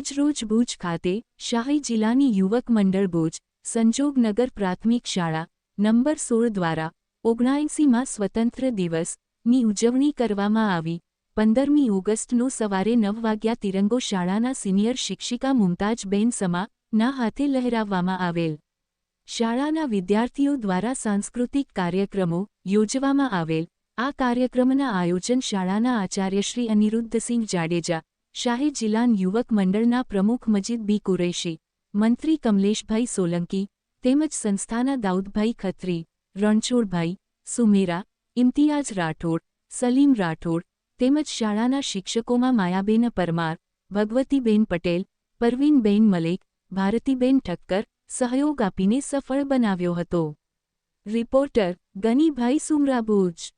આજરોજ ભુજ ખાતે શાહી જિલ્લાની યુવક મંડળ ભુજ, સંજોગનગર પ્રાથમિક શાળા, નંબર સોળ દ્વારા ઓગણાએંસીમાં સ્વતંત્ર દિવસની ઉજવણી કરવામાં આવી. પંદરમી ઓગસ્ટનો સવારે નવ વાગ્યા તિરંગો શાળાના સિનિયર શિક્ષિકા મુમતાજબેન સમા ના હાથે લહેરાવવામાં આવેલ. શાળાના વિદ્યાર્થીઓ દ્વારા સાંસ્કૃતિક કાર્યક્રમો યોજવામાં આવેલ. આ કાર્યક્રમના આયોજન શાળાના આચાર્ય શ્રી અનિરુદ્ધસિંહ જાડેજા શાહી જિલ્લાન યુવક મંડળના પ્રમુખ મજીદ બી કુરેશી, મંત્રી કમલેશભાઈ સોલંકી, તેમજ સંસ્થાના દાઉદભાઈ ખત્રી, રણછોડભાઈ, સુમેરા ઇમ્તિયાજ રાઠોડ, સલીમ રાઠોડ, તેમજ શાળાના શિક્ષકોમાં માયાબેન પરમાર, ભગવતીબેન પટેલ, પરવીનબેન મલેક, ભારતીબેન ઠક્કર સહયોગ આપીને સફળ બનાવ્યો હતો. રિપોર્ટર ગનીભાઈ સુમરા ભુજ.